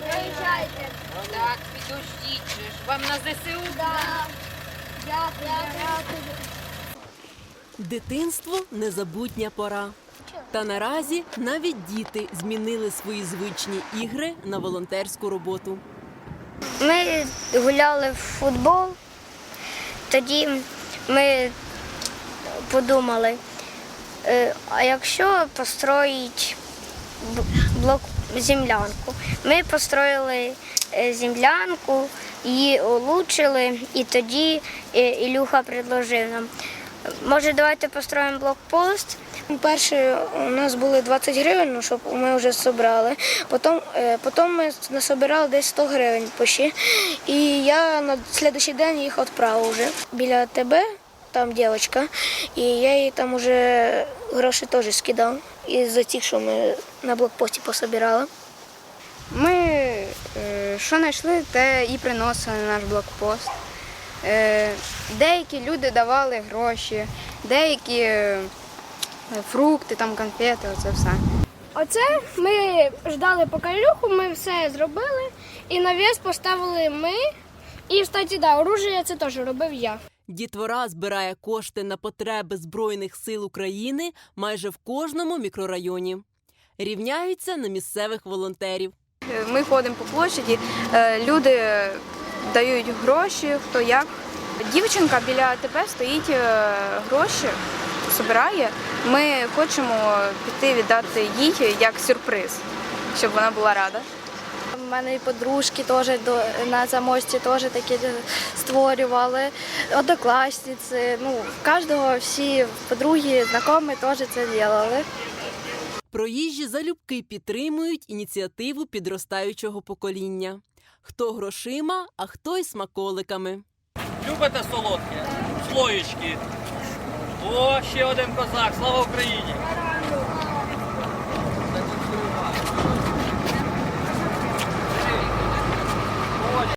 Приїжджайте. Так, підождіть же ж. Вам на ЗСУ? Да. Дякую. Дякую. Дитинство незабутня пора. Та наразі навіть діти змінили свої звичні ігри на волонтерську роботу. Ми гуляли в футбол. Тоді ми подумали, е, а якщо построїти б- блок землянку. Ми построїли е, землянку, її улучшили, і тоді е, Ілюха предложив нам. Може, давайте построїмо блокпост. Перше у нас були 20 гривень, ну, щоб ми вже зібрали. Потім, е, потім ми насобирали десь 100 гривень почти. І я на наступний день їх відправив вже. Біля тебе там дівчинка, і я їй там вже гроші теж скидав. І за ті, що ми на блокпості пособирали. Ми що знайшли, те і приносили на наш блокпост. Е, Деякі люди давали гроші, деякі е, фрукти, там, конфети, оце все. Оце ми ждали поки Ілюху, ми все зробили і навіс поставили ми. І, кстати, да, оружие це теж робив я. Дітвора збирає кошти на потреби Збройних сил України майже в кожному мікрорайоні. Рівняються на місцевих волонтерів. Ми ходимо по площаді, е, люди дають гроші, хто як. Дівчинка біля тебе стоїть е, гроші, збирає. Ми хочемо піти віддати їй як сюрприз, щоб вона була рада. У мене і подружки теж до- на замості теж такі створювали, однокласниці. Ну, в кожного всі подруги, знайомі теж це робили. Проїжджі залюбки підтримують ініціативу підростаючого покоління. Хто грошима, а хто й смаколиками. Любите солодке? Слоєчки. О, ще один козак, слава Україні!